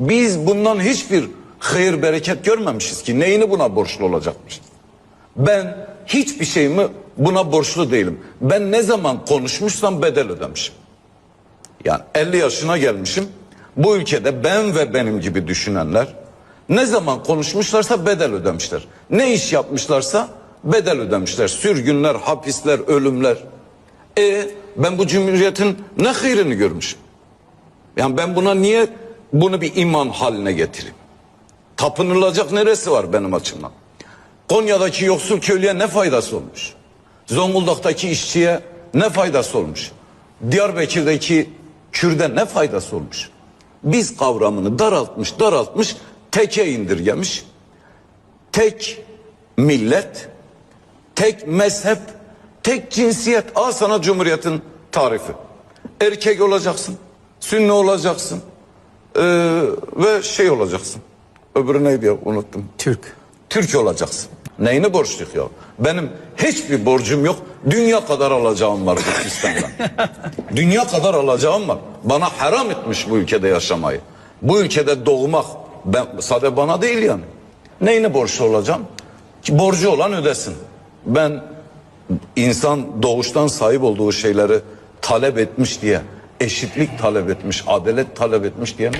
Biz bundan hiçbir hayır bereket görmemişiz ki neyini buna borçlu olacakmışız. Ben hiçbir şeyimi buna borçlu değilim. Ben ne zaman konuşmuşsam bedel ödemişim. Yani 50 yaşına gelmişim. Bu ülkede ben ve benim gibi düşünenler ne zaman konuşmuşlarsa bedel ödemişler. Ne iş yapmışlarsa bedel ödemişler. Sürgünler, hapisler, ölümler. E ben bu cumhuriyetin ne hayrını görmüşüm? Yani ben buna niye bunu bir iman haline getireyim? Tapınılacak neresi var benim açımdan? Konya'daki yoksul köylüye ne faydası olmuş? Zonguldak'taki işçiye ne faydası olmuş? Diyarbakır'daki Kürde ne faydası olmuş? Biz kavramını daraltmış, daraltmış, teke indirgemiş. Tek millet, tek mezhep, tek cinsiyet. Al sana Cumhuriyet'in tarifi. Erkek olacaksın, sünni olacaksın ee, ve şey olacaksın. Öbürü neydi ya unuttum. Türk. Türk olacaksın. Neyini borçluyuk ya? Benim hiçbir borcum yok. Dünya kadar alacağım var sistemden. Dünya kadar alacağım var. Bana haram etmiş bu ülkede yaşamayı. Bu ülkede doğmak ben sadece bana değil yani. Neyini borçlu olacağım? Ki borcu olan ödesin. Ben insan doğuştan sahip olduğu şeyleri talep etmiş diye eşitlik talep etmiş, adalet talep etmiş diye